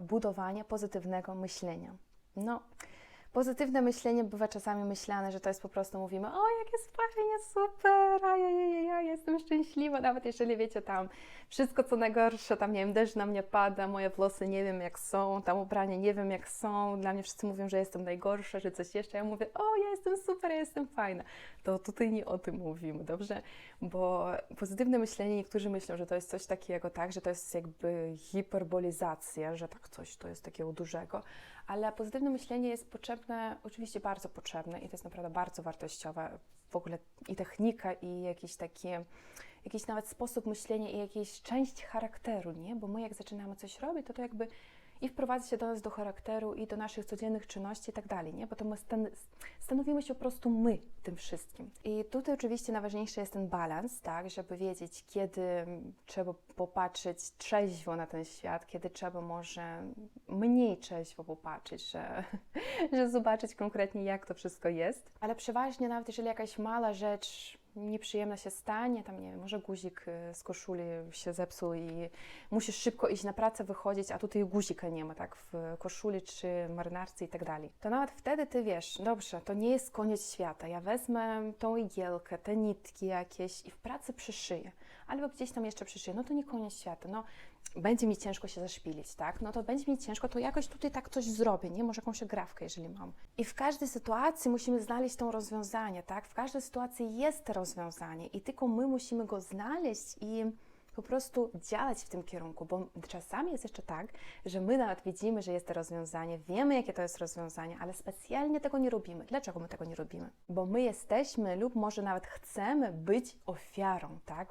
budowanie pozytywnego myślenia. No, pozytywne myślenie bywa czasami myślane, że to jest po prostu mówimy, o jak jest fajnie, super, a ja, ja, ja, jestem szczęśliwa, nawet jeżeli wiecie tam wszystko co najgorsze, tam nie wiem, deszcz na mnie pada, moje włosy nie wiem jak są, tam ubranie nie wiem jak są, dla mnie wszyscy mówią, że jestem najgorsza, że coś jeszcze, ja mówię, o ja jestem super, ja jestem fajna. To tutaj nie o tym mówimy, dobrze? Bo pozytywne myślenie, niektórzy myślą, że to jest coś takiego, tak, że to jest jakby hiperbolizacja, że tak coś to jest takiego dużego, ale pozytywne myślenie jest potrzebne, oczywiście bardzo potrzebne i to jest naprawdę bardzo wartościowe. W ogóle i technika, i jakiś taki, jakiś nawet sposób myślenia, i jakaś część charakteru, nie? Bo my jak zaczynamy coś robić, to to jakby i wprowadza się do nas do charakteru i do naszych codziennych czynności i tak dalej, nie? Bo to my stan stanowimy się po prostu my tym wszystkim. I tutaj oczywiście najważniejszy jest ten balans, tak? Żeby wiedzieć, kiedy trzeba popatrzeć trzeźwo na ten świat, kiedy trzeba może mniej trzeźwo popatrzeć, że, że zobaczyć konkretnie, jak to wszystko jest. Ale przeważnie nawet jeżeli jakaś mała rzecz nieprzyjemna się stanie, tam nie wiem, może guzik y, z koszuli się zepsuł i musisz szybko iść na pracę, wychodzić, a tutaj guzika nie ma, tak, w koszuli czy marynarce i tak dalej. To nawet wtedy ty wiesz, dobrze, to nie jest koniec świata, ja wezmę tą igielkę, te nitki jakieś i w pracy przyszyję, albo gdzieś tam jeszcze przyszyję, no to nie koniec świata, no będzie mi ciężko się zaszpilić, tak? No to będzie mi ciężko, to jakoś tutaj tak coś zrobię, nie? Może jakąś grawkę, jeżeli mam. I w każdej sytuacji musimy znaleźć to rozwiązanie, tak? W każdej sytuacji jest rozwiązanie i tylko my musimy go znaleźć i po prostu działać w tym kierunku, bo czasami jest jeszcze tak, że my nawet widzimy, że jest to rozwiązanie, wiemy, jakie to jest rozwiązanie, ale specjalnie tego nie robimy. Dlaczego my tego nie robimy? Bo my jesteśmy lub może nawet chcemy być ofiarą, tak?